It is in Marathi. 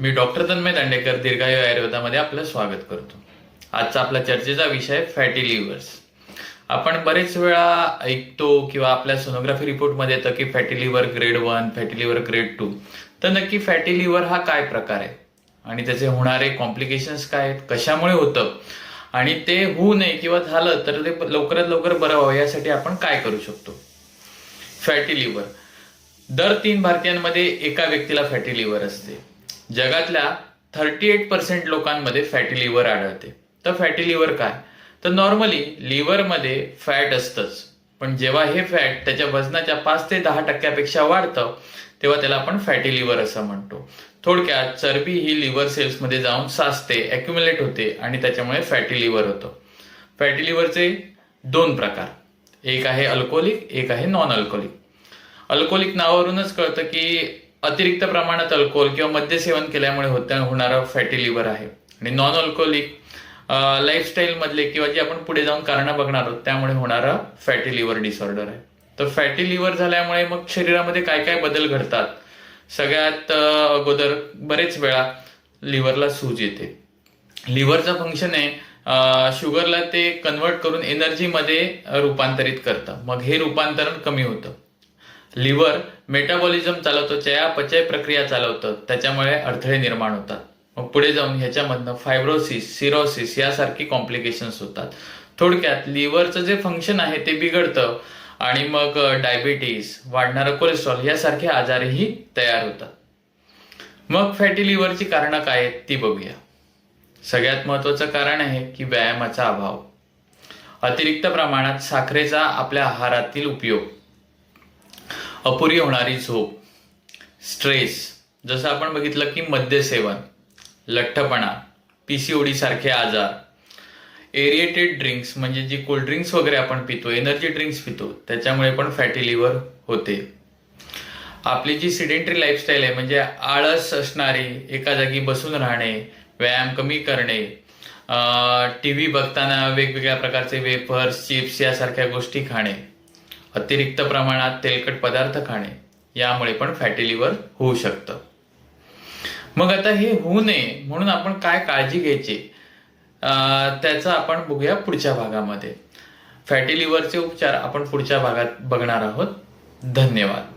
मी डॉक्टर तन्मय दांडेकर दीर्घायू आयुर्वेदामध्ये आपलं स्वागत करतो. आजचा आपला चर्चेचा विषय फॅटी लिव्हर्स. आपण बरेच वेळा ऐकतो किंवा आपल्या सोनोग्राफी रिपोर्टमध्ये येतं की fatty liver grade one fatty liver grade two. तर नक्की फॅटी लिव्हर हा काय प्रकार आहे? आणि त्याचे होणारे कॉम्प्लिकेशन्स काय आहेत? कशामुळे होतं? आणि ते होऊ नये किंवा झालं तर ते लवकरात लवकर बरं व्हावं यासाठी आपण काय करू शकतो? Fatty liver. दर तीन भारतीयांमध्ये एका व्यक्तीला फॅटी लिव्हर असते. जगातल्या थर्टी एट पर्सेंट लोकांमध्ये फॅटी लिव्हर आढळते. तर फॅटी लिव्हर काय? तर नॉर्मली लिव्हरमध्ये फॅट असतंच. पण जेव्हा हे फॅट त्याच्या वजनाच्या पाच ते दहा टक्क्यापेक्षा वाढतं तेव्हा त्याला आपण फॅटी लिव्हर असं म्हणतो. थोडक्यात चरबी ही लिव्हर सेल्समध्ये जाऊन साचते अक्युमुलेट होते आणि त्याच्यामुळे फॅटी लिव्हर होतं. फॅटी लिव्हरचे दोन प्रकार. एक आहे अल्कोहोलिक एक आहे नॉन अल्कोहोलिक अल्कोहोलिक नावावरूनच कळतं की अतिरिक्त प्रमाणात अल्कोहोल किंवा मद्य सेवन केल्यामुळे होत्या होणारा फॅटी लिव्हर आहे. आणि नॉन अल्कोहोलिक लाईफस्टाईलमधले किंवा जे आपण पुढे जाऊन कारणं बघणार आहोत त्यामुळे होणारा फॅटी लिव्हर डिसऑर्डर आहे. तर फॅटी लिव्हर झाल्यामुळे मग शरीरामध्ये काय काय बदल घडतात? सगळ्यात अगोदर बरेच वेळा लिव्हरला सूज येते. लिव्हरचं फंक्शन आहे शुगरला ते कन्वर्ट करून एनर्जीमध्ये रूपांतरित करतं. मग हे रूपांतरण कमी होतं. लिव्हर मेटाबॉलिझम चालवतं चयापचय प्रक्रिया चालवतं. त्याच्यामुळे अडथळे निर्माण होतात. मग पुढे जाऊन ह्याच्यामधनं फायब्रोसिस सिरोसिस यासारखी कॉम्प्लिकेशन्स होतात. थोडक्यात लिव्हरचं जे फंक्शन आहे ते बिघडतं आणि मग डायबिटीस वाढणारं कोलेस्ट्रॉल यासारखे आजारही तयार होतात. मग फॅटी लिव्हरची कारणं काय आहेत ती बघूया. सगळ्यात महत्वाचं कारण आहे की व्यायामाचा अभाव. अतिरिक्त प्रमाणात साखरेचा आपल्या आहारातील उपयोग. अपुरी होणारी झोप स्ट्रेस जसं आपण बघितलं की मद्यसेवन लठ्ठपणा पीसीओडी सारखे आजार एरिएटेड ड्रिंक्स म्हणजे जी कोल्ड ड्रिंक्स वगैरे आपण पितो एनर्जी ड्रिंक्स पितो त्याच्यामुळे पण फॅटी लिव्हर होते. आपली जी सिडेंटरी लाईफस्टाईल आहे म्हणजे आळस असणारी एका जागी बसून राहणे व्यायाम कमी करणे टी व्ही बघताना वेगवेगळ्या प्रकारचे वेफर्स चिप्स यासारख्या गोष्टी खाणे अतिरिक्त प्रमाणात तेलकट पदार्थ खाणे यामुळे पण फॅटी लिव्हर होऊ शकतं. मग आता हे होऊ नये म्हणून आपण काय काळजी घ्यायची? त्याचा त्याचं आपण बघूया पुढच्या भागामध्ये. फॅटी लिव्हरचे उपचार आपण पुढच्या भागात बघणार आहोत. धन्यवाद.